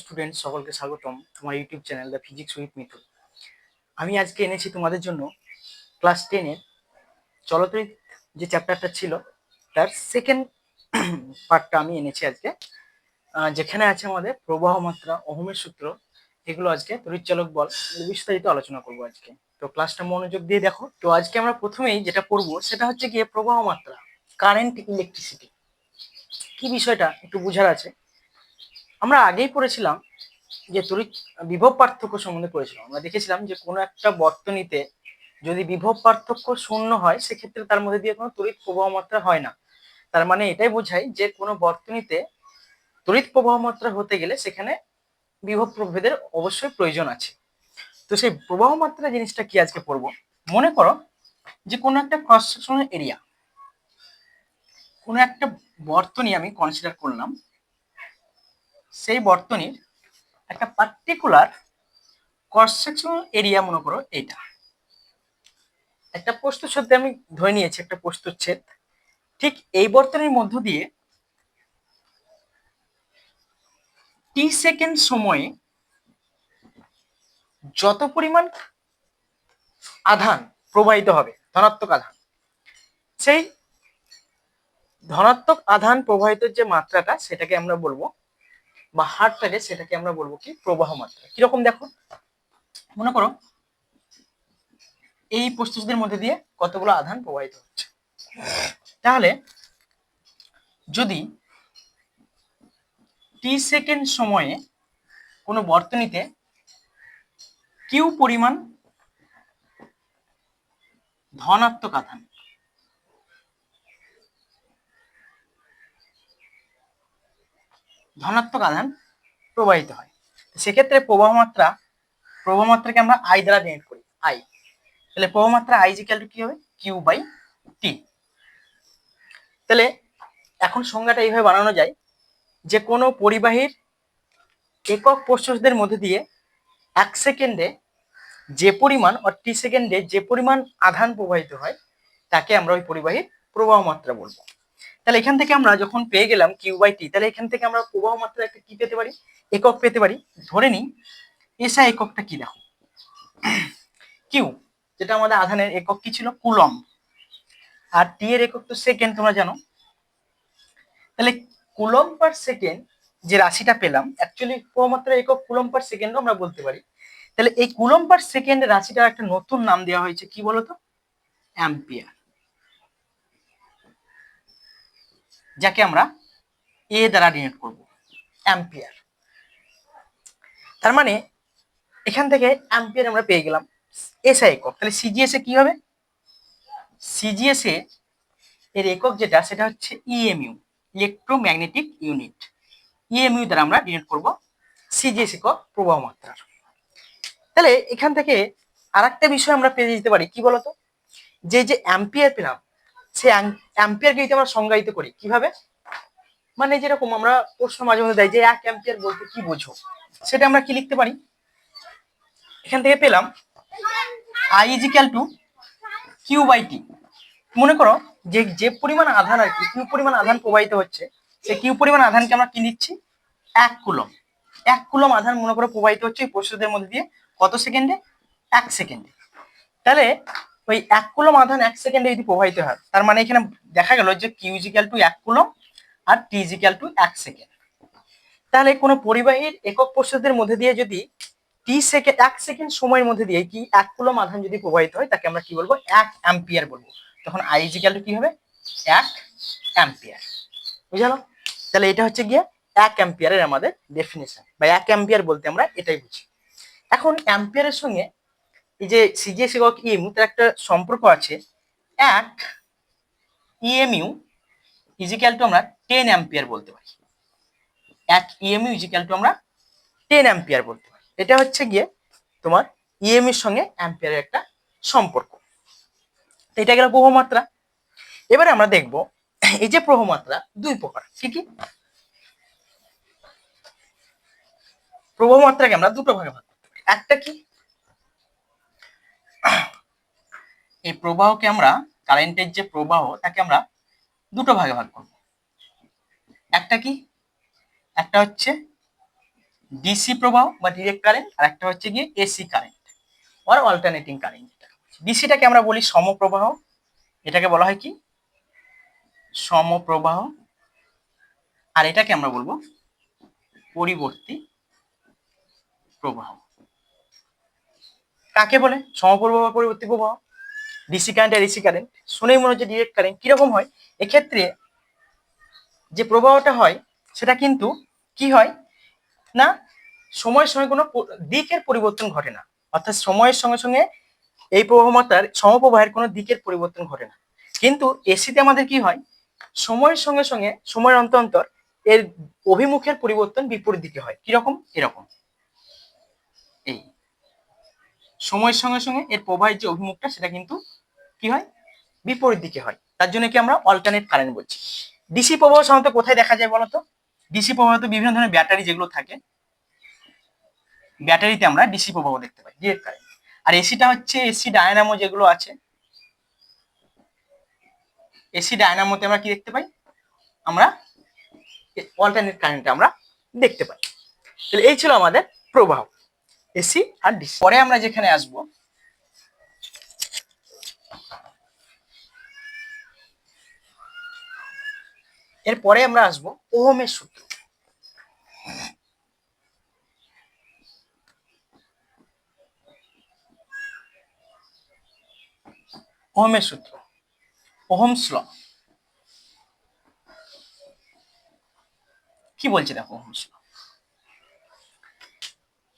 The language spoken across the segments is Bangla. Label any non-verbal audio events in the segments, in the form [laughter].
স্টুডেন্ট সকলকে স্বাগতম তোমার YouTube channel the physics with Mithun আমি আজকে এনেছি তোমাদের জন্য ক্লাস টেনের চলতরিত যে চ্যাপ্টারটা ছিল, তার সেকেন্ড পার্টটা আমি এনেছি আজকে। যেখানে আছে আমাদের প্রবাহ মাত্রা ওহমের সূত্র, এগুলো আজকে তড়িৎচালক বল বিস্তারিত আলোচনা করব আজকে। তো ক্লাসটা মনোযোগ দিয়ে দেখো। তো আজকে আমরা প্রথমেই যেটা পড়ব, সেটা হচ্ছে গিয়ে প্রবাহ মাত্রা কারেন্ট ইলেকট্রিসিটি কি বিষয়টা একটু বোঝার আছে? আমরা আগেই পড়েছিলাম যে তড়িৎ, বিভব পার্থক্য সম্বন্ধে পড়েছিলাম। আমরা দেখেছিলাম যে কোনো একটা বর্তনীতে যদি বিভব পার্থক্য শূন্য হয়, সেক্ষেত্রে তার মধ্যে দিয়ে কোনো তড়িৎ প্রবাহ মাত্রা হয় না। তার মানে এটাই বোঝায় যে কোনো বর্তনীতে তড়িৎ প্রবাহ মাত্রা হতে গেলে সেখানে বিভব প্রভেদের অবশ্যই প্রয়োজন আছে। তো সেই প্রবাহ মাত্রা জিনিসটা কি আজকে পড়ব? মনে করো যে কোনো একটা ক্রস সেকশনের এরিয়া কোনো একটা বর্তনী আমি কনসিডার করলাম সেই বর্তনীর একটা পার্টিকুলার ক্রস সেকশনাল এরিয়া মনে করো এইটা। একটা প্রস্তুচ্ছেদ আমি ধরে নিয়েছি, একটা প্রস্তুচ্ছেদ ঠিক এই বর্তনীর মধ্য দিয়ে টি সেকেন্ড সময়ে যত পরিমাণ আধান প্রবাহিত হবে, ধনাত্মক আধান, সেই ধনাত্মক আধান প্রবাহিত যে মাত্রাটা, সেটাকে আমরা বলব বা হারটাকে সেটাকে আমরা বলব কি? প্রবাহ মাত্রা কীরকম দেখো? মনে করো, এই প্রস্তুতির মধ্যে দিয়ে কতগুলো আধান প্রবাহিত হচ্ছে। তাহলে, যদি টি সেকেন্ড সময়ে কোনো বর্তনীতে কিউ পরিমাণ ধনাত্মক আধান ধনাত্মক আধান প্রবাহিত হয়। সেক্ষেত্রে প্রবাহ মাত্রা প্রবাহ মাত্রাকে আমরা আই দ্বারা ডিনোট করি আই তাহলে প্রবাহ মাত্রা আই ইজিক্যাল টু কি হবে? কিউ বাই টি তাহলে এখন সংজ্ঞাটা এইভাবে বানানো যায় যে কোনো পরিবাহীর একক প্রস্তুতদের মধ্যে দিয়ে এক সেকেন্ডে যে পরিমাণ অর টি সেকেন্ডে যে পরিমাণ আধান প্রবাহিত হয়, তাকে আমরা ওই পরিবাহীর প্রবাহ মাত্রা বলব। তাহলে এখান থেকে আমরা যখন পেয়ে গেলাম কিউ বাই টি তাহলে এখান থেকে আমরা প্রবাহ মাত্রা একটা কি পেতে পারি? একক পেতে পারি। ধরে নিই এসা এককটা কি দেখো? কিউ যেটা আমাদের আধানের একক কি ছিল? কুলম আর টি এর একক তো সেকেন্ড তোমরা জানো। তাহলে কুলম পার সেকেন্ড যে রাশিটা পেলাম অ্যাকচুয়ালি প্রমাত্রা একক কুলম পার সেকেন্ডও আমরা বলতে পারি। তাহলে এই কুলম পার সেকেন্ড রাশিটার একটা নতুন নাম দেওয়া হয়েছে, কি বলতো? অ্যাম্পিয়ার যাকে আমরা এ দ্বারা ডিনোট করব অ্যাম্পিয়ার তার মানে এখান থেকে অ্যাম্পিয়ার আমরা পেয়ে গেলাম এসআই একক। তাহলে সিজিএস এ কি হবে? সিজিএস এ এর একক যেটা, সেটা হচ্ছে ইএমইউ ইলেকট্রোম্যাগনেটিক ইউনিট ইএমইউ দ্বারা আমরা ডিনোট করব সিজিএস একক প্রবাহ মাত্রার। তাহলে এখান থেকে আর একটা বিষয় আমরা পেয়ে যেতে পারি, কি বলতো? যে যে অ্যাম্পিয়ার পেলাম সে অ্যাম্পিয়ারকে যদি আমরা সংজ্ঞায়িত করি, কীভাবে? মানে যেরকম আমরা প্রশ্ন মাঝে মধ্যে দেয় যে এক অ্যাম্পিয়ার বলতে কি বোঝো? সেটা আমরা কি লিখতে পারি? এখান থেকে পেলাম I equal to Q by T মনে করো যে যে পরিমাণ আধান আর কি কিউ পরিমাণ আধান প্রবাহিত হচ্ছে, সে কিউ পরিমাণ আধানকে আমরা কি নিচ্ছি এক কুলম। এক কুলম আধান মনে করো প্রবাহিত হচ্ছে এই প্রস্তুতের মধ্যে দিয়ে কত সেকেন্ডে? এক সেকেন্ডে। তাহলে ওই এক কুলম আধান এক সেকেন্ডে যদি প্রবাহিত হয়, তার মানে এখানে দেখা গেল যে কিউ ইজিক্যাল টু এক কুলম আর টি ইজিক্যাল টু এক সেকেন্ড। তাহলে কোনো পরিবাহীর একক প্রস্তুতের মধ্যে দিয়ে যদি টি সেকেন্ড এক সেকেন্ড সময়ের মধ্যে দিয়ে কি এক কুলম আধান যদি প্রবাহিত হয়, তাকে আমরা কি বলব? এক অ্যাম্পিয়ার বলব। তখন আই ইজিক্যাল টু কি হবে? এক অ্যাম্পিয়ার। বুঝালো তাহলে এটা হচ্ছে গিয়ে এক অ্যাম্পিয়ারের আমাদের ডেফিনেশন বা এক অ্যাম্পিয়ার বলতে আমরা এটাই বুঝি। এখন অ্যাম্পিয়ারের সঙ্গে এই যে সিজিএস একক ইএমইউ তার একটা সম্পর্ক আছে। এক ইএমইউ ইজিক্যাল টু আমরা টেন অ্যাম্পিয়ার বলতে পারি। এক ইএমইউ ইজিক্যাল টু আমরা টেন অ্যাম্পিয়ার বলতে পারি। এটা হচ্ছে গিয়ে তোমার ইএমইর সঙ্গে অ্যাম্পিয়ারের একটা সম্পর্ক। এটা গেল প্রবাহমাত্রা এবারে আমরা দেখব এই যে প্রবাহমাত্রা দুই প্রকার। কি কি? প্রবাহমাত্রাকে আমরা দুটো ভাগে ভাগ করতে পারি। একটা কি? এই প্রবাহকে আমরা কারেন্টের যে প্রবাহ, তাকে আমরা দুটো ভাগে ভাগ করব। একটা কি? একটা হচ্ছে ডিসি প্রবাহ বা ডিরেক্ট কারেন্ট আর একটা হচ্ছে গিয়ে এসি কারেন্ট আর অল্টারনেটিং কারেন্ট ডিসিটাকে আমরা বলি সমপ্রবাহ। এটাকে বলা হয় কি? সমপ্রবাহ। আর এটাকে আমরা বলব পরিবর্তী প্রবাহ। কাকে বলে? সমপ্রবাহ বা পরিবর্তী প্রবাহ ডিসি কারেন্ট এসি কারেন্ট শুনেই মনে হচ্ছে ডিরেক্ট কারেন্ট কীরকম হয়? এক্ষেত্রে যে প্রবাহটা হয়, সেটা কিন্তু কি হয়? না, সময়ের সঙ্গে কোনো দিকের পরিবর্তন ঘটে না। অর্থাৎ সময়ের সঙ্গে সঙ্গে এই প্রবাহমাত্রার সমপ্রবাহের কোনো দিকের পরিবর্তন ঘটে না। কিন্তু এসিতে আমাদের কি হয়? সময়ের সঙ্গে সঙ্গে সময়ের অন্তর অন্তর এর অভিমুখের পরিবর্তন বিপরীত দিকে হয়। কীরকম? এরকম এই সময়ের সঙ্গে সঙ্গে এর প্রবাহের যে অভিমুখটা সেটা কিন্তু কি হয়? বিপরীত দিকে হয়। তার জন্য কি আমরা অল্টারনেট কারেন্ট বলছি। ডিসি প্রবাহ সাধারণত কোথায় দেখা যায় বলতো? ডিসি প্রবাহ তো বিভিন্ন ধরনের ব্যাটারি যেগুলো থাকে, ব্যাটারিতে আমরা ডিসি প্রবাহ দেখতে পাই ডিরেক্ট কারেন্ট আর এসিটা হচ্ছে এসি ডায়নামো যেগুলো আছে এসি ডায়নামোতে আমরা কি দেখতে পাই? আমরা অল্টারনেট কারেন্টে আমরা দেখতে পাই। তাহলে এই ছিল আমাদের প্রবাহ। এসি আর ডিসি। পরে আমরা যেখানে আসব। এরপরে আমরা আসব ওহমের সূত্র। ওহমের সূত্র। ওহমস ল কি বলছে দেখো ওহমস ল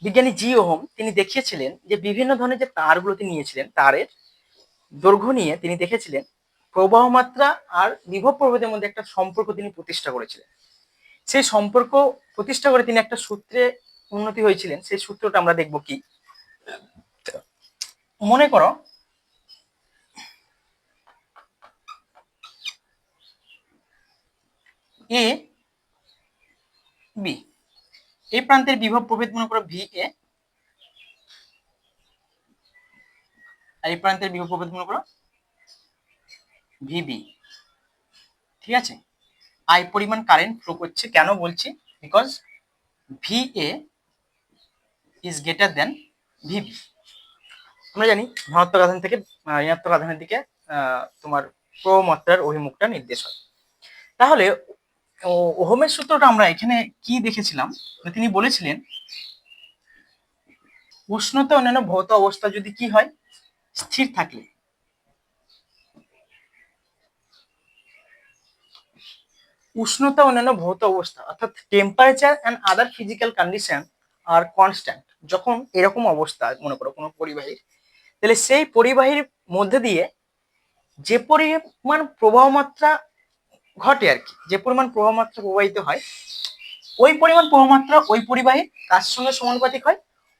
বিজ্ঞানী জি ওহম তিনি দেখিয়েছিলেন যে বিভিন্ন ধরনের যে তারগুলো তিনি নিয়েছিলেন, তারের দৈর্ঘ্য নিয়ে তিনি দেখেছিলেন, প্রবাহ মাত্রা আর বিভব প্রভেদের মধ্যে একটা সম্পর্ক তিনি প্রতিষ্ঠা করেছিলেন। সেই সম্পর্ক প্রতিষ্ঠা করে তিনি একটা সূত্রে উন্নতি হয়েছিলেন। সেই সূত্রটা আমরা দেখব কি? মনে করো, এ, বি এই প্রান্তের বিভব প্রভেদ মনে করো ভি এ আর এই প্রান্তের বিভব প্রভেদ মনে করো ভিবি ঠিক আছে? আই পরিমাণ কারেন্ট ফ্লো করছে, কেন বলছি? Because V A is greater than V B আমরা জানি ধনাত্মক আধান থেকে ঋণাত্মক আধানের দিকে তোমার প্রমাত্রার অভিমুখটা নির্দেশ হয় তাহলে ও- ওহমের সূত্রটা আমরা এখানে কি দেখেছিলাম? মানে তিনি বলেছিলেন, উষ্ণতা অন্যান্য ভৌত অবস্থা যদি কি হয়, স্থির থাকলে উষ্ণতা অন্যান্য ভৌত অবস্থা, অর্থাৎ temperature and other physical condition R constant যখন এরকম অবস্থা, মনে করো কোনো পরিবাহীর, তাহলে সেই পরিবাহীর মধ্যে দিয়ে যে পরিমাণ প্রবাহ মাত্রা ঘটে আর কি। যে পরিমাণ প্রবাহ মাত্রা প্রবাহিত হয়, ওই পরিমাণ প্রবাহ মাত্রা ওই পরিবাহীর কার সঙ্গে সমানুপাতিক হয়?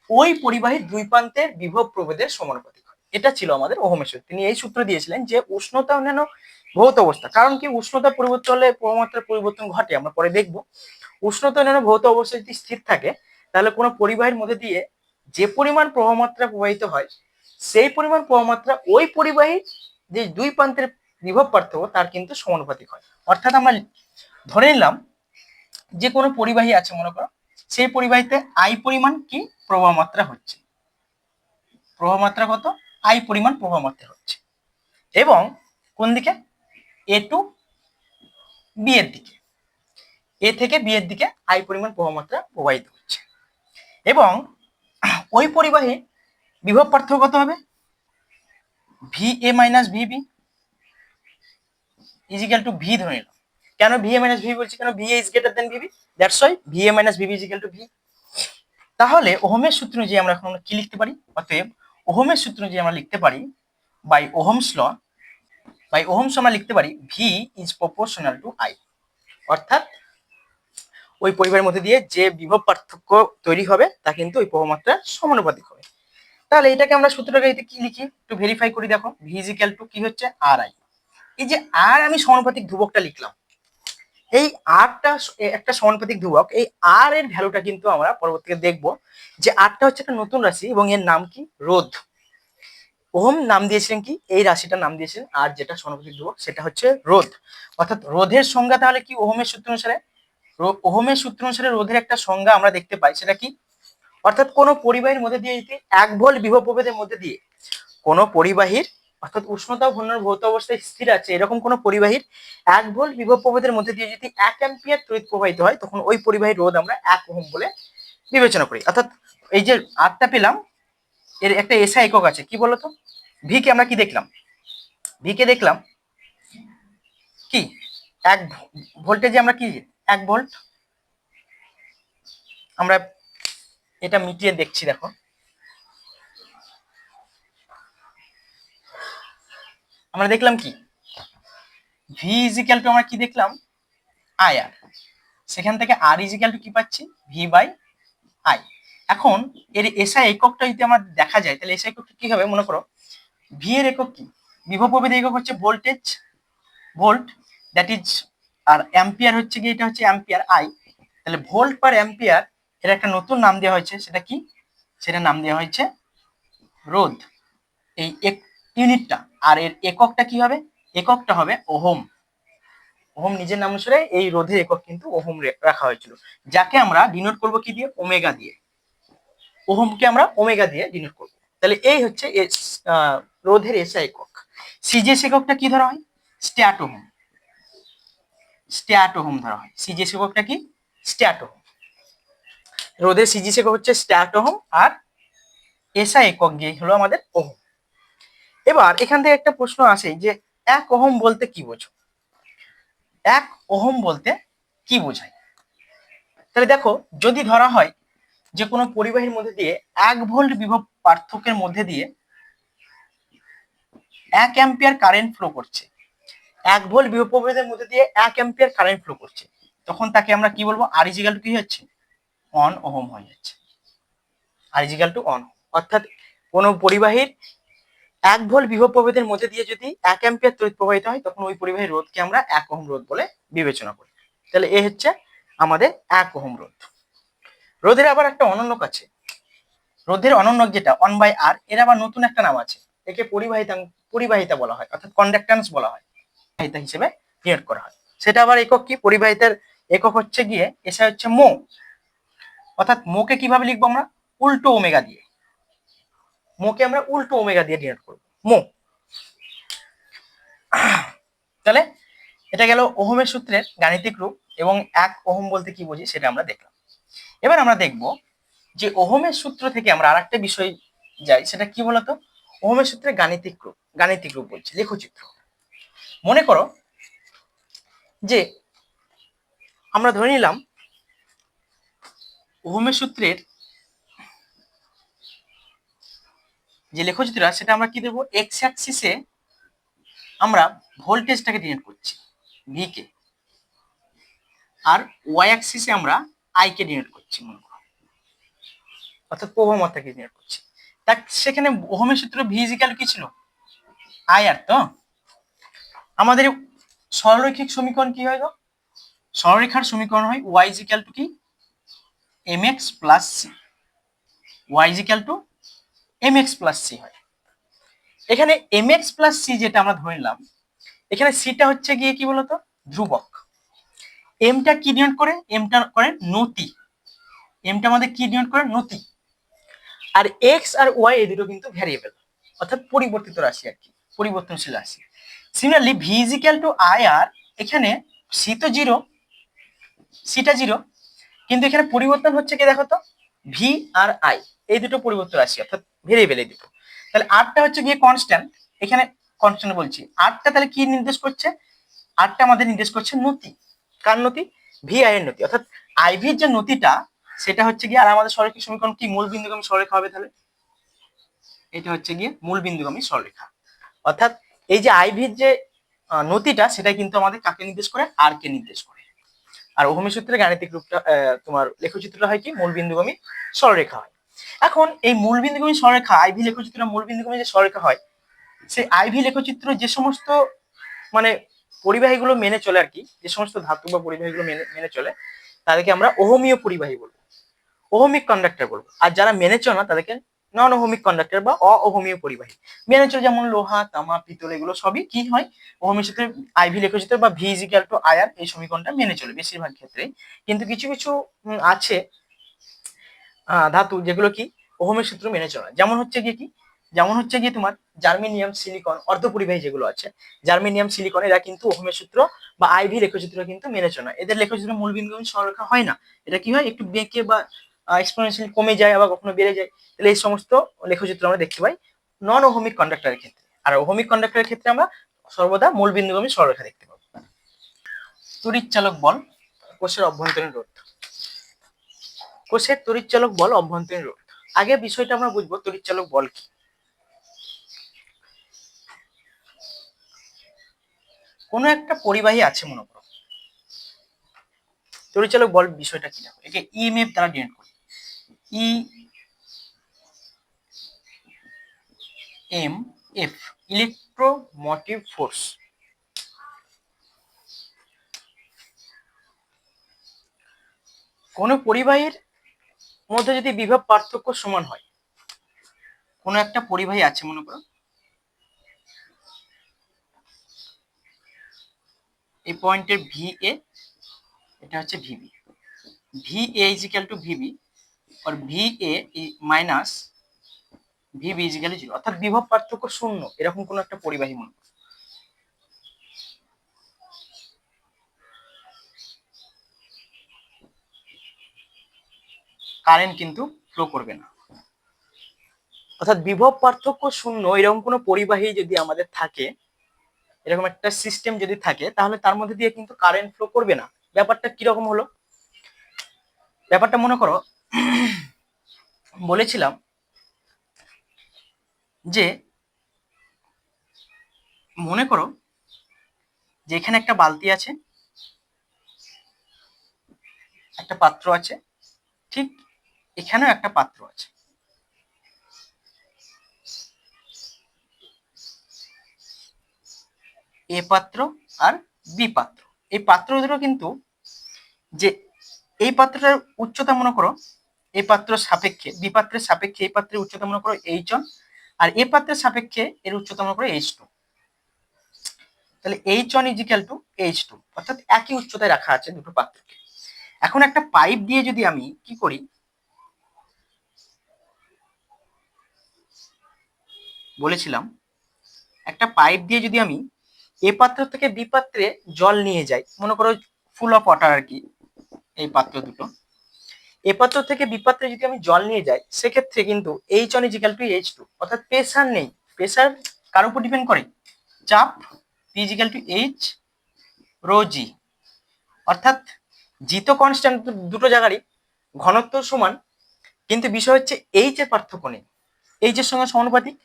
ওই পরিবাহীর দুই প্রান্তের বিভব প্রভেদের সমানুপাতিক হয়। এটা ছিল আমাদের ওহমের তিনি এই সূত্র দিয়েছিলেন যে উষ্ণতা অন্যান্য ভৌত অবস্থা। কারণ কি? উষ্ণতা পরিবর্তন হলে প্রবাহমাত্রার পরিবর্তন ঘটে, আমরা পরে দেখব। উষ্ণতা অন্যান্য ভৌত অবস্থা যদি স্থির থাকে, তাহলে কোনো পরিবাহীর মধ্যে দিয়ে যে পরিমাণ প্রবাহমাত্রা প্রবাহিত হয়, সেই পরিমাণ প্রবাহমাত্রা ওই পরিবাহীর যে দুই প্রান্তের বিভব পার্থক্য, তার কিন্তু সমানুপাতিক হয়। অর্থাৎ আমরা ধরে নিলাম যে কোনো পরিবাহী আছে, মনে করো। সেই পরিবাহীতে আই পরিমাণ কি? প্রবাহ মাত্রা হচ্ছে। প্রবাহ মাত্রা কত? আই পরিমাণ প্রবাহ মাত্রা হচ্ছে। এবং কোন দিকে? এ টু বি এর দিকে। এ থেকে বি এর দিকে আই পরিমাণ প্রবাহ মাত্রা প্রবাহিত হচ্ছে। এবং ওই পরিবাহী বিভব পার্থক্য কত হবে? V A minus V B equal to V ধরে নিলাম। কেন ভি এ মাইনাস ভি বলছি? কেন V is greater than V B that's why V A minus V B equal to V তাহলে ওহমের সূত্র অনুযায়ী আমরা এখন কি লিখতে পারি? অতএব ওহমের সূত্র অনুযায়ী আমরা লিখতে পারি by Ohm's law by Ohm's আমরা লিখতে পারি V is proportional to I অর্থাৎ ওই পরিবারের মধ্যে দিয়ে যে বিভব পার্থক্য তৈরি হবে, তা কিন্তু ওই প্রবাহমাত্রার সমানুপাতিক হবে। তাহলে এটাকে আমরা সূত্রটাকে কি লিখি? একটু ভেরিফাই করি দেখো। ভি ইজিক্যাল টু কি হচ্ছে? আর আই এই যে আর আমি সমানুপাতিক ধ্রুবকটা লিখলাম। এই আরটা একটা সমানুপাতিক ধ্রুবক, এই আর এর ভ্যালুটা কিন্তু আমরা পরবর্তীতে দেখব যে আরটা হচ্ছে একটা নতুন রাশি এবং এর নাম কি? রোধ। ওহম নাম দিয়েছিলেন কি? এই রাশিটার নাম দিয়েছিলেন আর যেটা সমানুপাতিক ধ্রুবক, সেটা হচ্ছে রোধ। অর্থাৎ রোধের সংজ্ঞা তাহলে কি ওহমের সূত্র অনুসারে? ওহমের সূত্র অনুসারে রোধের একটা সংজ্ঞা আমরা দেখতে পাই, সেটা কি? অর্থাৎ কোনো পরিবাহীর মধ্যে দিয়ে এক ভোল্ট বিভব প্রভেদের মধ্যে দিয়ে কোনো পরিবাহীর অর্থাৎ উষ্ণতা ঘূর্ণনের ভৌত অবস্থায় স্থির আছে, এরকম কোনো পরিবাহীর এক ভোল্ট বিভব প্রভেদের মধ্যে দিয়ে যদি এক অ্যাম্পিয়ার তড়িৎ প্রবাহিত হয়, তখন ওই পরিবাহীর রোধ আমরা এক ওহম বলে বিবেচনা করি। অর্থাৎ এই যে আটটা পেলাম, এর একটা এসআই একক আছে, কি বলতো? ভি কে আমরা কি দেখলাম? ভি কে দেখলাম কি? এক ভোল্টেজে আমরা কি? এক ভোল্ট। আমরা এটা মিটিয়ে দেখছি, দেখো। আমরা দেখলাম কি? ভি ইজিক্যাল টু আমরা কি দেখলাম? আই আর সেখান থেকে আর ইজিক্যাল টু কি পাচ্ছি? ভি বাই আই এখন এর এসআই এককটা যদি আমার দেখা যায়, তাহলে এসআই এককটা কি হবে? মনে করো ভি এর একক কি? বিভব প্রভেদ একক হচ্ছে ভোল্টেজ ভোল্ট দ্যাট ইজ আর অ্যাম্পিয়ার হচ্ছে কি? এটা হচ্ছে অ্যাম্পিয়ার আই তাহলে ভোল্ট পার অ্যাম্পিয়ার এর একটা নতুন নাম দেওয়া হয়েছে, সেটা কি? সেটা নাম দেওয়া হয়েছে রোধ। এই এক ইউনিটটা। আর এর এককটা কি হবে? এককটা হবে ওহম। ওহম নিজের নাম অনুসারে এই রোধের একক কিন্তু ওহম রাখা হয়েছিল। যাকে আমরা ডিনোট করব কি দিয়ে? ওমেগা দিয়ে। ওহমকে আমরা ওমেগা দিয়ে ডিনোট করব। তাহলে এই হচ্ছে এস- রোধের এসআই একক। সিজিএস এককটা কি ধরা হয়? স্ট্যাট ওহম স্ট্যাট ওহম ধরা হয়। সিজিএস এককটা কি? স্ট্যাট ওহম রোধের সিজিএস একক হচ্ছে স্ট্যাট ওহম আর এসআই একক গিয়ে হলো আমাদের ওহম। এবার এখান থেকে একটা প্রশ্ন আসে যে এক ওহম বলতে কি বোঝো? এক ওহম বলতে কি বোঝায়? তাহলে দেখো, যদি ধরা হয় যে কোনো পরিবাহীর মধ্যে দিয়ে এক ভোল্ট বিভব পার্থক্যের মধ্যে দিয়ে এক অ্যাম্পিয়ার কারেন্ট ফ্লো করছে, এক ভোল্ট বিভব প্রভেদের মধ্যে দিয়ে এক অ্যাম্পিয়ার কারেন্ট ফ্লো করছে, তখন তাকে আমরা কি বলব? আর ইজিক্যাল টু কি হচ্ছে অন ওহম হয়ে যাচ্ছে। আর ইজিক্যাল টু অন অর্থাৎ কোনো পরিবাহীর এক ভোল্ট বিভব প্রভেদের মধ্যে দিয়ে যদি এক অ্যাম্পিয়ার তড়িৎ প্রবাহিত হয়, তখন ওই পরিবাহীর রোধকে আমরা এক ওহম রোধ বলে বিবেচনা করি। তাহলে এ হচ্ছে আমাদের এক ওহম রোধ। রোধের আবার একটা অনন্যক আছে। রোধের অনন্যক যেটা ওয়ান বাই আর এর আবার নতুন একটা নাম আছে। একে পরিবাহিতা পরিবাহিতা বলা হয়, অর্থাৎ কন্ডাক্ট্যান্স বলা হয়। পরিবাহিতা হিসেবে নিয়োগ করা হয়। সেটা আবার একক কি? পরিবাহিতার একক হচ্ছে গিয়ে এসে হচ্ছে মো। অর্থাৎ মোকে কীভাবে লিখব আমরা? উল্টো ওমেগা দিয়ে। মোকে আমরা উল্টো ওমেগা দিয়ে ডিনোট করব। মো। তাহলে এটা গেল ওহমের সূত্রের গাণিতিক রূপ এবং এক ওহম বলতে কি বুঝি সেটা আমরা দেখলাম। এবার আমরা দেখব যে ওহমের সূত্র থেকে আমরা আরেকটা বিষয় যাই, সেটা কি বলতো? ওহমের সূত্রে গাণিতিক রূপ গাণিতিক রূপ বলছি, লেখচিত্র। মনে করো যে আমরা ধরে নিলাম ওহমের সূত্রের যে লেখচিত্রটা, সেটা আমরা কি দেবো? এক্স অ্যাক্সিসে আমরা ভোল্টেজটাকে ডিনোট করছি ভি কে। আর ওয়াই অ্যাক্সিসে আমরা আই কে ডিনোট করছি, মনে করো। অর্থাৎ প্রভাবমত্তাকে ডিনোট করছি। তা সেখানে ওহমের সূত্র ভি ইজিক্যাল কি ছিল? আই আর তো? আমাদের সরলরৈখিক সমীকরণ কি হয় গো? সরলরেখার সমীকরণ হয় ওয়াই ইজিক্যাল টু কি? M X plus C Y equal to M X plus C হয়। এখানে এম এক্স প্লাস সি যেটা আমরা ধরে নিলাম, এখানে সিটা হচ্ছে গিয়ে কি বলতো? ধ্রুবক। এমটা কি ডিনোট করে? এমটা করে নতি। এমটা আমাদের কি ডিনোট করে? নতি। আর এক্স আর ওয়াই এই দুটো কিন্তু ভ্যারিয়েবল অর্থাৎ পরিবর্তিত রাশি আর কি, পরিবর্তনশীল রাশি। Similarly V equal to I R এখানে সি তো জিরো সিটা জিরো কিন্তু এখানে পরিবর্তন হচ্ছে কি দেখো তো? ভি আর আই এই দুটো পরিবর্তন রাশি, অর্থাৎ ভেরিয়েবল দুটো তাহলে আটটা হচ্ছে গিয়ে কনস্ট্যান্ট এখানে কনস্ট্যান্ট বলছি। আটটা তাহলে কি নির্দেশ করছে? আটটা আমাদের নির্দেশ করছে নতি কার নতি ভি আই এর নতি অর্থাৎ আইভির যে নতিটা সেটা হচ্ছে গিয়ে আর আমাদের সরলরেখিক সমীকরণ কি? মূল বিন্দুগামী সরলরেখা হবে তাহলে? এটা হচ্ছে গিয়ে মূল বিন্দুগামী সরলরেখা। অর্থাৎ এই যে আইভির যে নতিটা সেটা কিন্তু আমাদের কাকে নির্দেশ করে? আর কে নির্দেশ করে। আর ওহমের সূত্রে গাণিতিক রূপটা তোমার লেখচিত্রটা হয় কি? মূল বিন্দুগামী সরলরেখা হয়। এখন এই মূল বিন্দুগামী সরলরেখা আইভি লেখচিত্র মূল বিন্দুগামী যে সরলরেখা হয়, সেই আইভি লেখচিত্র যে সমস্ত মানে পরিবাহীগুলো মেনে চলে আর কি, যে সমস্ত ধাতু বা পরিবাহীগুলো মেনে মেনে চলে, তাদেরকে আমরা ওহমীয় পরিবাহী বলব। ওহমিক কন্ডাক্টর বলব। আর যারা মেনে চলে না, তাদেরকে নন ওহমিক কন্ডাক্টর বা অহমীয় পরিবাহী। মেনে চলে যেমন লোহা, তামা, পিতল, এগুলো সবই কি হয়? ওহমের সূত্রে আইভি লেখচিত্র বা ভি ইজিক্যাল টু আয়ার এই সমীকরণটা মেনে চলে বেশিরভাগ ক্ষেত্রে কিন্তু কিছু কিছু আছে ধাতু যেগুলো কি? ওহমের সূত্র মেনে চলে। যেমন হচ্ছে গিয়ে কি? যেমন হচ্ছে গিয়ে তোমার জার্মেনিয়াম সিলিকন, অর্ধপরিবাহী যেগুলো আছে, জার্মেনিয়াম সিলিকন, এরা কিন্তু ওহমের সূত্র বা আইভি লেখচিত্র কিন্তু মেনে চলে। এদের লেখচিত্র মূল বিন্দু সরলরেখা হয় না। এটা কি হয়? একটু বেঁকে বা এক্সপোনেনশিয়ালি কমে যায় আবার কখনো বেড়ে যায়। তাহলে এই সমস্ত লেখচিত্র আমরা দেখতে পাই নন ওহমিক কন্ডাক্টরের ক্ষেত্রে। আর ওহমিক কন্ডাক্টরের ক্ষেত্রে আমরা সর্বদা মূল বিন্দুগামী সরলরেখা দেখতে পাবো। তড়িৎ চালক বল কোষের অভ্যন্তরীণ রোধ। কোষের তড়িৎ চালক বল অভ্যন্তরীণ রোধ। আগে বিষয়টা আমরা বুঝব তড়িৎ চালক বল কি? কোনো একটা পরিবাহী আছে, মনে করো। তড়িৎচালক বল বিষয়টা কি দেখো? একে ইএমএফ দ্বারা ডিনোট করি। E M F electromotive force কোনো পরিবাহীর মধ্যে যদি বিভব পার্থক্য সমান হয়, কোনো একটা পরিবাহী আছে, মনে করো। এই পয়েন্টের ভি এ এটা হচ্ছে VB V A equal to VB R V A minus VB equal zero অর্থাৎ বিভব পার্থক্য শূন্য, এরকম কোনো একটা পরিবাহী মনে করো। কারেন্ট কিন্তু ফ্লো করবে না। অর্থাৎ বিভব পার্থক্য শূন্য এরকম কোনো পরিবাহী যদি আমাদের থাকে, এরকম একটা সিস্টেম যদি থাকে, তাহলে তার মধ্যে দিয়ে কিন্তু কারেন্ট ফ্লো করবে না। ব্যাপারটা কীরকম হলো? ব্যাপারটা মনে করো, বলেছিলাম যে, মনে করো যে এখানে একটা বালতি আছে, একটা পাত্র আছে, ঠিক এখানেও একটা পাত্র আছে। এ পাত্র আর বি পাত্র। এই পাত্র দুটো কিন্তু যে এই পাত্রটার উচ্চতা মনে করো এই পাত্র সাপেক্ষে, বি পাত্রের সাপেক্ষে এই পাত্রের উচ্চতা মনে করো এইচ ওয়ান, আর এ পাত্রের সাপেক্ষে এর উচ্চতা মনে করো এইচ টু। তাহলে H one equal to H two, অর্থাৎ একই উচ্চতায় রাখা আছে দুটো পাত্রকে। এখন একটা পাইপ দিয়ে যদি আমি কি করি বলেছিলাম, একটা পাইপ দিয়ে যদি আমি এ পাত্র থেকে বি পাত্রে জল নিয়ে যাই, মনে করো ফুল অফ ওয়াটার আর কি, এই পাত্র দুটো, এ পাত্র থেকে বি পাত্রে যদি আমি জল নিয়ে যাই, সেক্ষেত্রে কিন্তু H one equal to H two অর্থাৎ প্রেসার নেই। প্রেসার কার উপর ডিপেন্ড করে? চাপ P equal to H rho G অর্থাৎ জি তো কনস্ট্যান্ট দুটো জায়গারই ঘনত্ব সমান, কিন্তু বিষয় হচ্ছে এইচ এর পার্থক্য নেই। এইচ এর সঙ্গে সমানুপাতিক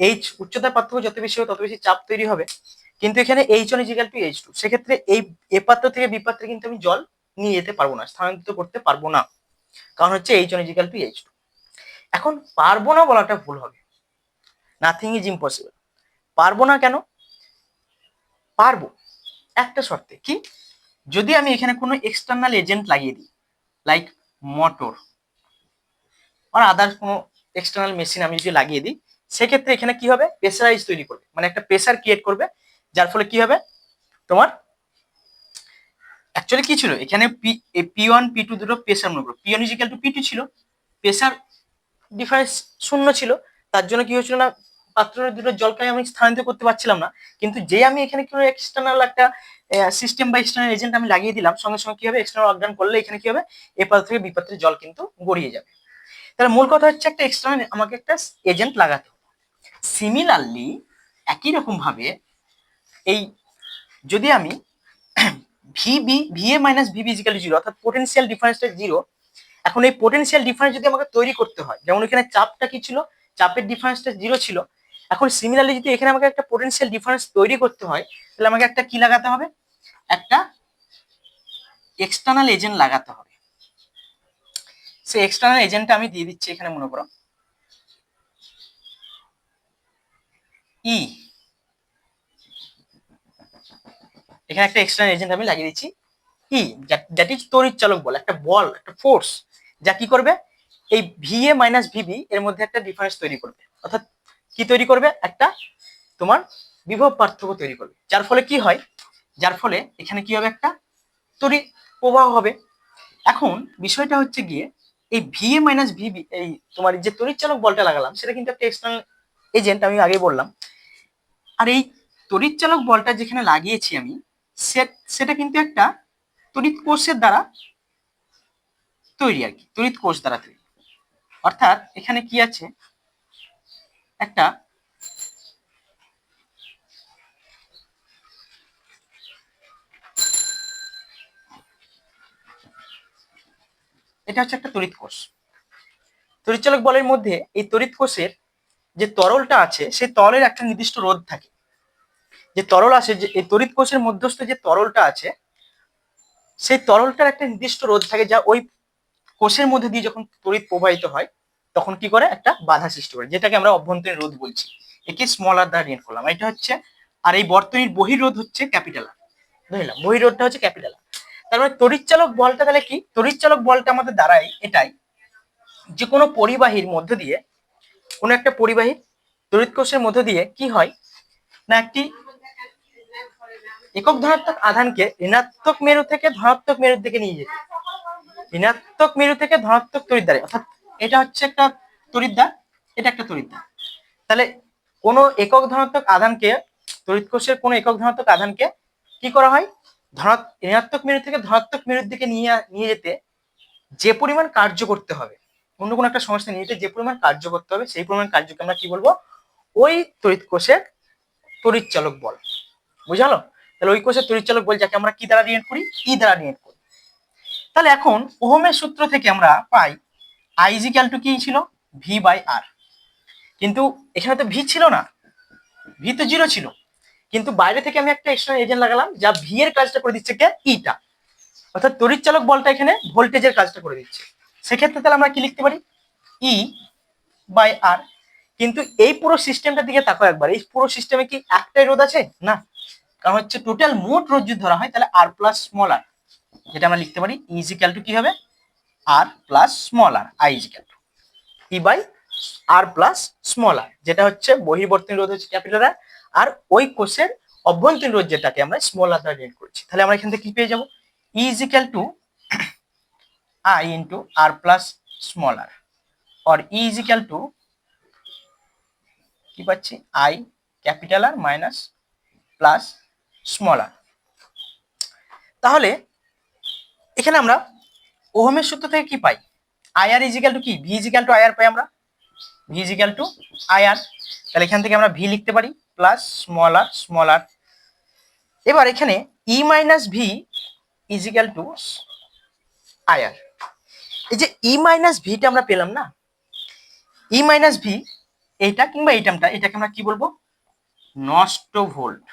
এইচ উচ্চতার পার্থক্য যত বেশি হবে, তত বেশি চাপ তৈরি হবে। কিন্তু এখানে H one equal to H two সেক্ষেত্রে এই, এ পাত্র থেকে বি পাত্রে কিন্তু আমি জল নিয়ে যেতে পারব না, স্থানান্তরিত করতে পারব না। কারণ হচ্ছে H one equal to H two এখন পারব না বলাটা ভুল হবে। নাথিং ইজ ইম্পসিবল পারব না কেন? পারব। একটা শর্তে কি? যদি আমি এখানে কোনো এক্সটার্নাল এজেন্ট লাগিয়ে দিই লাইক মোটর আর আদার্স কোনো এক্সটার্নাল মেশিন আমি যদি লাগিয়ে দিই সেক্ষেত্রে এখানে কি হবে? প্রেসারাইজ তৈরি করবে। মানে একটা প্রেসার ক্রিয়েট করবে, যার ফলে কি হবে? তোমার অ্যাকচুয়ালি কি ছিল? এখানে পি ওয়ান পি টু দুটো প্রেসার মনে করো P one equal to P two ছিল। প্রেসার ডিফারেন্স শূন্য ছিল। তার জন্য কি হয়েছিল না? পাত্রের দুটো জলকে আমি স্থানান্তর করতে পারছিলাম না। কিন্তু যে আমি এখানে কোনো এক্সটার্নাল একটা সিস্টেম বা এক্সটার্নাল এজেন্ট আমি লাগিয়ে দিলাম, সঙ্গে সঙ্গে কি হবে? এক্সটার্নাল অর্গান করলে এখানে কি হবে? এ পাত্র থেকে বি পাত্রের জল কিন্তু গড়িয়ে যাবে। তাহলে মূল কথা হচ্ছে একটা এক্সটার্নাল আমাকে একটা এজেন্ট লাগাতে সিমিলারলি একই রকম ভাবে এই যদি আমি VB VA minus VB equal zero অর্থাৎ পোটেনশিয়াল ডিফারেন্সটা জিরো এখন এই পোটেনশিয়াল ডিফারেন্স যদি আমাকে তৈরি করতে হয়, যেমন এখানে চাপটা কি ছিল? চাপের ডিফারেন্সটা জিরো ছিল। এখন সিমিলারলি যদি এখানে আমাকে একটা পোটেনশিয়াল ডিফারেন্স তৈরি করতে হয়, তাহলে আমাকে একটা কি লাগাতে হবে? একটা এক্সটার্নাল এজেন্ট লাগাতে হবে। সেই এক্সটার্নাল এজেন্টটা আমি দিয়ে দিচ্ছি এখানে মনে করো। ই এখানে একটা এক্সটার্নাল এজেন্ট আমি লাগিয়ে দিচ্ছি। ই দ্যাট ইজ তড়িৎ চালক বল, একটা বল, একটা ফোর্স যা কি করবে? এই ভিএ মাইনাস ভিবি এর মধ্যে একটা ডিফারেন্স তৈরি করবে। অর্থাৎ কি তৈরি করবে? একটা তোমার বিভব পার্থক্য তৈরি করবে। যার ফলে কি হয়? যার ফলে এখানে কি হবে? একটা তড়িৎ প্রবাহ হবে। এখন বিষয়টা হচ্ছে গিয়ে, এই ভিএ মাইনাস ভিবি এই তোমার যে তড়িৎ চালক বলটা লাগালাম, সেটা কিন্তু একটা এক্সটার্নাল এজেন্ট আমি আগে বললাম। আর এই তড়িৎ চালক বলটা যেখানে লাগিয়েছি আমি সেটা কিন্তু একটা তড়িৎ কোষের দ্বারা তৈরি আর কি, তড়িৎ কোষ দ্বারা তৈরি। অর্থাৎ এখানে কি আছে? একটা এটা হচ্ছে একটা তড়িৎ কোষ। তড়িৎচালক বলের মধ্যে এই তড়িৎ কোষের যে তরলটা আছে, সেই তরলের একটা নির্দিষ্ট রোধ থাকে। যে তরল আছে যে এই তড়িৎ কোষের মধ্যস্থ যে তরলটা আছে, সেই তরলটার একটা নির্দিষ্ট রোধ থাকে যা ওই কোষের মধ্যে দিয়ে যখন তড়িৎ প্রবাহিত হয়, তখন কি করে? একটা বাধা সৃষ্টি করে, যেটাকে আমরা অভ্যন্তরীণ রোধ বলছি। একে স্মল আর দ্বারা রিয়েন্ট করলাম এটা হচ্ছে, আর এই বর্তনীর বহিরোধ হচ্ছে ক্যাপিটাল আর বুঝলাম বহিরোধটা হচ্ছে ক্যাপিটাল আর তার মানে বলটা তাহলে কি? তড়িৎচালক বলটা আমাদের দাঁড়ায় এটাই, যে কোনো পরিবাহীর মধ্য দিয়ে, কোনো একটা পরিবাহী তড়িৎ কোষের মধ্য দিয়ে কি হয়? না, একটি একক ধনাত্মক আধানকে ঋণাত্মক মেরু থেকে ধনাত্মক মেরুর দিকে নিয়ে যেতে। ঋণাত্মক মেরু থেকে ধনাত্মক তড়িৎদ্বারে অর্থাৎ এটা হচ্ছে একটা তড়িৎদ্বার এটা একটা তড়িৎদ্বার তাহলে কোন একক ধনাত্মক আধানকে, তড়িৎ কোষের কোন একক ধনাত্মক আধানকে কি করা হয়? ঋণাত্মক মেরু থেকে ধনাত্মক মেরুর দিকে নিয়ে নিয়ে যেতে যে পরিমাণ কার্য করতে হবে, অন্য কোনো একটা সমস্যা নিয়ে যেতে যে পরিমাণ কার্য করতে হবে, সেই পরিমাণ কার্যকে আমরা কি বলব? ওই তড়িৎ কোষের তড়িৎ চালক বল। বুঝালো তাহলে ওই কোষের তড়িৎ চালক বল যাকে আমরা কি দ্বারা রিয়েট করি? ই দ্বারা রিয়েট করি। তাহলে এখন ওহমের সূত্র থেকে আমরা পাই আই ইজিক্যাল টু কি ছিল? ভি বাই আর কিন্তু এখানে তো ভি ছিল না। ভি তো জিরো ছিল। কিন্তু বাইরে থেকে আমি একটা এক্সট্রা এজেন্ট লাগালাম, যা ভি এর কাজটা করে দিচ্ছে কে? ইটা অর্থাৎ তড়িৎ চালক বলটা এখানে ভোল্টেজের কাজটা করে দিচ্ছে। সেক্ষেত্রে তাহলে আমরা কি লিখতে পারি? ই বাই আর কিন্তু এই পুরো সিস্টেমটার দিকে তাকাও একবার। এই পুরো সিস্টেমে কি একটাই রোধ আছে? না। কারণ হচ্ছে টোটাল মোট রোধ যদি ধরা হয়, তাহলে আর প্লাস স্মল আর যেটা আমরা লিখতে পারি ইজিক্যাল টু কি হবে? R plus small R I equal to E by R plus small R যেটা হচ্ছে বহির্বর্তনী রোধ হচ্ছে ক্যাপিটাল আর আর ওই কোষের অভ্যন্তরীণ রোধ যেটাকে আমরা স্মল আর দ্বারা রিলেট করছি। তাহলে আমরা এখান থেকে কি পেয়ে যাব? Equal to I plus small r, or e is equal to কি পাচ্ছি? I capital R minus plus small R তাহলে এখানে আমরা ওহমের সূত্র থেকে কি পাই? আই আর ইজিক্যাল টু কি? V equal to I R পাই আমরা। V equal to I R তাহলে এখান থেকে আমরা ভি লিখতে পারি plus small R small R এবার এখানে E minus V equal to I R এই যে ই মাইনাস ভিটা আমরা পেলাম না? ই মাইনাস ভি এইটা কিংবা এই টার্মটা এটাকে আমরা কি বলব? নষ্ট ভোল্ট।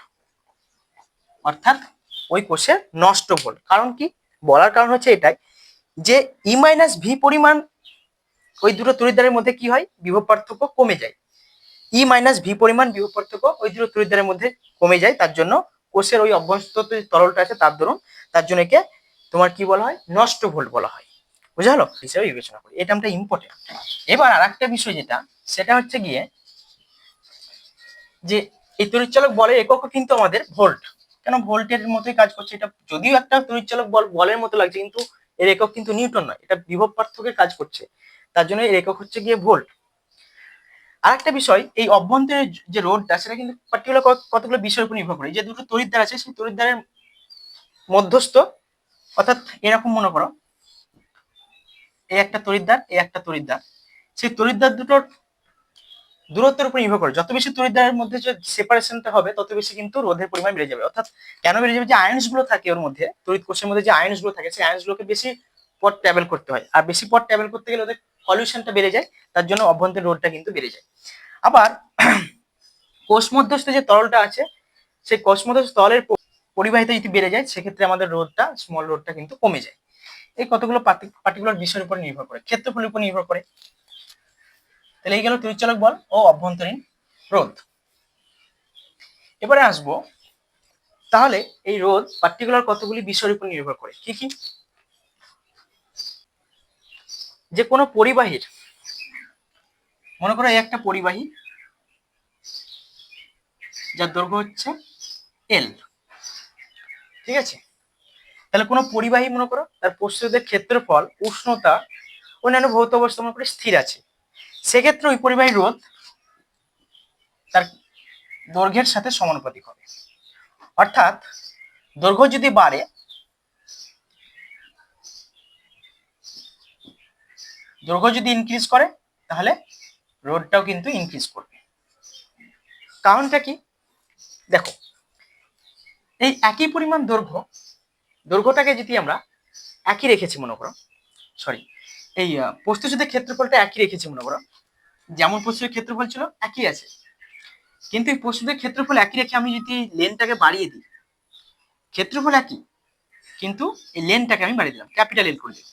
অর্থাৎ ওই কোষের নষ্ট ভোল্ট কারণ কি? বলার কারণ হচ্ছে এটাই যে ই মাইনাস ভি পরিমাণ ওই দুটো তড়িৎদ্বারের মধ্যে কি হয়? বিভব পার্থক্য কমে যায়। ই মাইনাস ভি পরিমাণ বিভব পার্থক্য ওই দুটো তড়িৎদ্বারের মধ্যে কমে যায়, তার জন্য কোষের ওই অভ্যস্ত তরলটা আছে তার দরুন, তার জন্য একে তোমার কি বলা হয়? নষ্ট ভোল্ট বলা হয়। বুঝালো হিসেবে বিবেচনা করি। এটা আমরা ইম্পর্টেন্ট এবার আর একটা বিষয় যেটা, সেটা হচ্ছে গিয়ে যে এই তড়িৎচালক বলের একক কিন্তু আমাদের ভোল্ট। কেন ভোল্টের মতোই কাজ করছে? এটা যদিও একটা তড়িৎচালক বল, বলের মতো লাগছে, কিন্তু এর একক কিন্তু নিউটন নয়, এটা বিভব পার্থক্যের কাজ করছে। তার জন্য এর একক হচ্ছে গিয়ে ভোল্ট। আর একটা বিষয়, এই অভ্যন্তরের যে রোডটা সেটা কিন্তু পার্টিকুলার কতগুলো বিষয়ের উপর নির্ভর করে। যে দুটো তড়িৎদ্বার আছে, সেই তড়িৎদ্বারের মধ্যস্থ, অর্থাৎ এরকম মনে করো এই একটা তড়িৎদ্বার এই একটা তড়িৎদ্বার সেই তড়িৎদ্বার দুটোর দূরত্বের উপর নির্ভর করে। যত বেশি তড়িৎদ্বারের মধ্যে যে সেপারেশনটা হবে, তত বেশি কিন্তু রোধের পরিমাণ বেড়ে যাবে। অর্থাৎ কেন বেড়ে যাবে? যে আয়ন্সগুলো থাকে ওর মধ্যে, তড়িৎ কোষের মধ্যে যে আয়ন্সগুলো থাকে, সেই আয়ন্স গুলোকে বেশি পথ ট্রাভেল করতে হয়। আর বেশি পথ ট্রাভেল করতে গেলে ওদের পলিউশনটা বেড়ে যায়, তার জন্য অভ্যন্তরীণ রোধটা কিন্তু বেড়ে যায়। আবার [clears throat] কোষ মধ্যস্থ যে তরলটা আছে, সেই কোষ মধ্যস্থ তরলের পরিবাহিতা যদি বেড়ে যায়, সেক্ষেত্রে আমাদের রোধটা স্মল রোধটা কিন্তু কমে যায়। এই কতগুলো পার্টিকুলার বিষয়ের উপর নির্ভর করে, ক্ষেত্রফলের উপর নির্ভর করে। তাহলে এই গেল তড়িৎচালক বল ও অভ্যন্তরীণ রোধ। এবারে আসব, তাহলে এই রোধ পার্টিকুলার কতগুলি বিষয়ের উপর নির্ভর করে? কি কি? যে কোনো পরিবাহীর, মনে করো একটা পরিবাহী, যার দৈর্ঘ্য হচ্ছে এল ঠিক আছে? তাহলে কোনো পরিবাহী মনে করো, তার প্রস্তুতের ক্ষেত্রফল, উষ্ণতা, অন্যান্য ভৌত অবস্থা মনে করে স্থির আছে। সেক্ষেত্রে ওই পরিবাহী রোধ তার দৈর্ঘ্যের সাথে সমানুপাতিক হবে। অর্থাৎ দৈর্ঘ্য যদি বাড়ে, দৈর্ঘ্য যদি ইনক্রিজ করে, তাহলে রোডটাও কিন্তু ইনক্রিজ করবে। কারণটা কি? দেখো, এই একই পরিমাণ দৈর্ঘ্য, দৈর্ঘ্যটাকে যদি আমরা একই রেখেছি মনে করো সরি এই প্রস্তুতের ক্ষেত্রফলটা একই রেখেছি মনে করো। যেমন প্রস্তুতের ক্ষেত্রফল ছিল, একই আছে। কিন্তু এই প্রস্তুতের ক্ষেত্রফল একই রেখে আমি যদি লেনটাকে বাড়িয়ে দিই, ক্ষেত্রফল একই, কিন্তু এই লেনটাকে আমি বাড়িয়ে দিলাম, ক্যাপিটাল এল করে দিই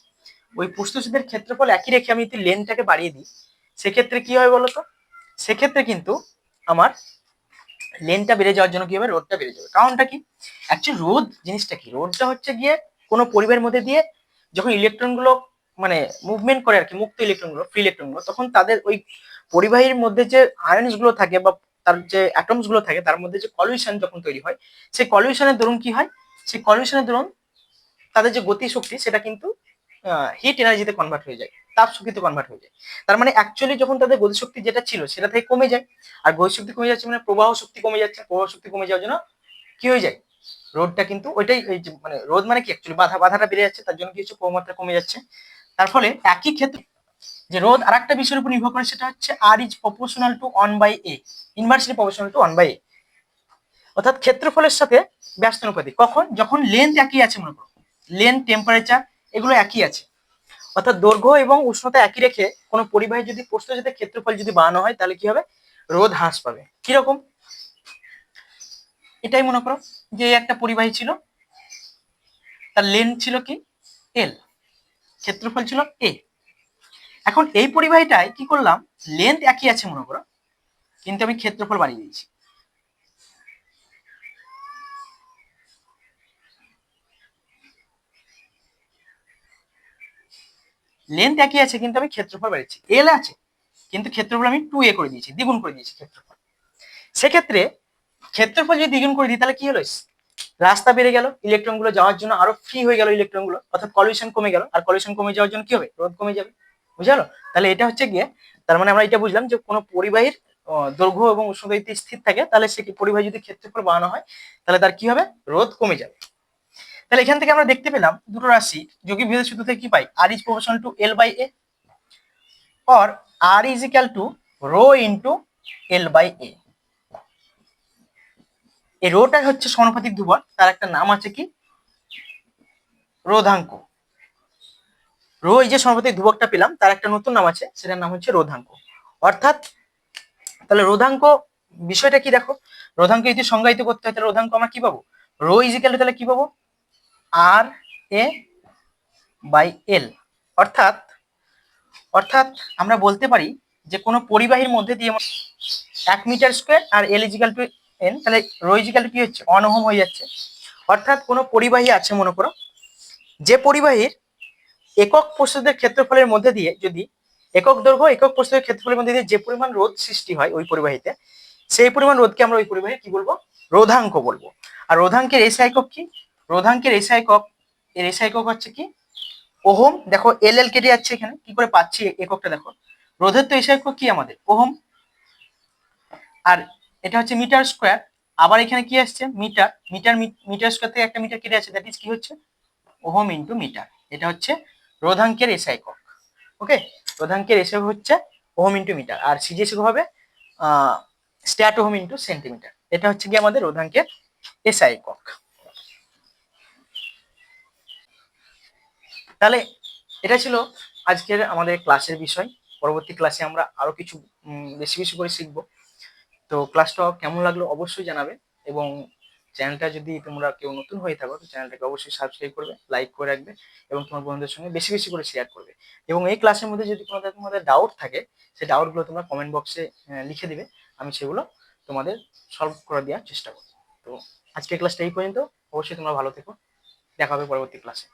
ওই প্রস্তুতের ক্ষেত্রফল একই রেখে আমি যদি লেনটাকে বাড়িয়ে দিই, সেক্ষেত্রে কি হয় বলতো? সেক্ষেত্রে কিন্তু আমার লেনটা বেড়ে যাওয়ার জন্য কি হবে? রোডটা বেড়ে যাবে। কারণটা কি? অ্যাকচুয়ালি রোদ জিনিসটা কি? রোদটা হচ্ছে গিয়ে কোনো পরিবারের মধ্যে দিয়ে যখন ইলেকট্রনগুলো মানে মুভমেন্ট করে আর কি মুক্ত ইলেকট্রনগুলো ফ্রি ইলেকট্রনগুলো তখন তাদের ওই পরিবাহীর মধ্যে যে আয়নসগুলো থাকে বা তার যে অ্যাটমসগুলো থাকে, তার মধ্যে যে কলিউশন যখন তৈরি হয়, সেই কলিউশনের দরুন কি হয়? সেই কলিউশনের দরুন তাদের যে গতি শক্তি, সেটা কিন্তু হিট এনার্জিতে কনভার্ট হয়ে যায়, তাপ শক্তিতে কনভার্ট হয়ে যায়। তার মানে অ্যাকচুয়ালি যখন তাদের গতিশক্তি যেটা ছিল, সেটা থেকে কমে যায়, আর গতিশক্তি কমে যাচ্ছে মানে প্রবাহ শক্তি কমে যাচ্ছে, প্রবাহ শক্তি কমে যাওয়ার জন্য কি হয়ে যায়? রোদটা কিন্তু ওইটাই মানে রোদ মানে কি অ্যাকচুয়ালি বাধা, বাধাটা বেড়ে যাচ্ছে, তার জন্য কি হচ্ছে? প্রমাত্রা কমে যাচ্ছে। তার ফলে একই ক্ষেত্রে যে রোদ আর একটা বিষয়ের উপর নির্ভর করে সেটা হচ্ছে R is proportional to one by A inversely proportional to one by A অর্থাৎ ক্ষেত্রফলের সাথে ব্যস্ত অনুপাতিক কখন? যখন লেন্থ একই আছে, মনে করো। লেন্থ টেম্পারেচার এগুলো একই আছে। অর্থাৎ দৈর্ঘ্য এবং উষ্ণতা একই রেখে কোনো পরিবাহী যদি প্রস্থ সাথে ক্ষেত্রফল যদি বানানো হয়, তাহলে কি হবে? রোধ হ্রাস পাবে। কীরকম? এটাই মনে করো যে একটা পরিবাহী ছিল। তার লেন্থ ছিল কি? এল ক্ষেত্রফল ছিল এ এখন এই পরিবাহীটায় কি করলাম? লেন্থ একই আছে মনে করো। কিন্তু আমি ক্ষেত্রফল বাড়িয়ে দিয়েছি। লেন্থ একই আছে, কিন্তু আমি ক্ষেত্রফল বাড়িয়েছি। এল আছে, কিন্তু ক্ষেত্রফল আমি টু এ করে দিয়েছি, দ্বিগুণ করে দিয়েছি ক্ষেত্রফল। সেক্ষেত্রে ক্ষেত্রফল যদি দ্বিগুণ করে দিই, তাহলে কি হলো? রাস্তা বেড়ে গেল ইলেকট্রনগুলো যাওয়ার জন্য আরও ফ্রি হয়ে গেল ইলেকট্রনগুলো। অর্থাৎ কলিউশন কমে গেল, আর কলিউশন কমে যাওয়ার জন্য কি হবে? রোধ কমে যাবে। বুঝালো তাহলে এটা হচ্ছে গিয়ে, তার মানে আমরা এটা বুঝলাম যে কোনো পরিবাহীর দৈর্ঘ্য এবং উষ্ণতা যদি স্থির থাকে, তাহলে সে পরিবাহী যদি ক্ষেত্রফল বানানো হয়, তাহলে তার কি হবে? রোধ কমে যাবে। তাহলে এখান থেকে আমরা দেখতে পেলাম দুটো রাশি যোগী বিভেদের সূত্র থেকে কি পাই? R is proportional to L by A R is equal to rho into L by A. এই রোটা হচ্ছে সমানুপাতিক ধ্রুবক তার একটা নাম আছে কি? রোধাঙ্ক। রো এই যে সমানুপাতিক ধ্রুবকটা পেলাম, তার একটা নতুন নাম আছে, সেটার নাম হচ্ছে রোধাঙ্ক। অর্থাৎ, তাহলে রোধাঙ্ক বিষয়টা কি দেখো? রোধাঙ্ক যদি সংজ্ঞায়িত করতে হয়, তাহলে রোধাঙ্ক আমরা কি পাবো? রো ইজিক্যাল তাহলে কি পাবো? আর এ বাই এল অর্থাৎ অর্থাৎ আমরা বলতে পারি যে কোনো পরিবাহীর মধ্যে দিয়ে এক মিটার স্কোয়ার আর এল ইজিক্যাল টু এন, তাহলে রো ইজিক্যাল কি হচ্ছে? অনহম হয়ে যাচ্ছে। অর্থাৎ কোনো পরিবাহী আছে, মনে করো। যে পরিবাহীর একক প্রস্তুতের ক্ষেত্রফলের মধ্যে দিয়ে যদি একক দৈর্ঘ্য, একক প্রস্তুতের ক্ষেত্রফলের মধ্যে দিয়ে যে পরিমাণ রোধ সৃষ্টি হয় ওই পরিবাহীতে, সেই পরিমাণ রোধকে আমরা ওই পরিবাহী কি বলব? রোধাঙ্ক বলব। আর রোধাঙ্কের এসে একক কি? রোধাঙ্কের এসে একক, এর এসে একক হচ্ছে কি? ওহম। দেখো এল এল কেটে যাচ্ছে এখানে। কি করে পাচ্ছি এককটা দেখো। রোধের তো এসে একক কি আমাদের? ওহম। আর এটা হচ্ছে মিটার স্কোয়ার। আবার এখানে কি আসছে? মিটার। মিটার মিটার স্কোয়ার থেকে একটা মিটার কেটে আছে দ্যাট ইজ কি হচ্ছে? Ohm into metre. এটা হচ্ছে রোধাঙ্কের এসে একক ওকে রোধাঙ্কের এসে হচ্ছে ওহম ইন্টু মিটার। আর সিজিএস হবে স্ট্যাট ওহম ইন্টু সেন্টিমিটার। এটা হচ্ছে কি আমাদের রোধাঙ্কের এসআই একক তাহলে এটা ছিল আজকের আমাদের ক্লাসের বিষয়। পরবর্তী ক্লাসে আমরা আরও কিছু বেশি বেশি করে শিখব। তো ক্লাসটা কেমন লাগল অবশ্যই জানাবে এবং চ্যানেলটা যদি তোমরা কেউ নতুন হয়ে থাকো, তো চ্যানেলটাকে অবশ্যই সাবস্ক্রাইব করবে লাইক করে রাখবে এবং তোমার বন্ধুদের সঙ্গে বেশি বেশি করে শেয়ার করবে। এবং এই ক্লাসের মধ্যে যদি কোনো তোমাদের ডাউট থাকে সেই ডাউটগুলো তোমরা কমেন্ট বক্সে লিখে দিবে। আমি সেগুলো তোমাদের সলভ করে দেওয়ার চেষ্টা করব। তো আজকের ক্লাসটা এই পর্যন্ত। অবশ্যই তোমরা ভালো থেকো। দেখা হবে পরবর্তী ক্লাসে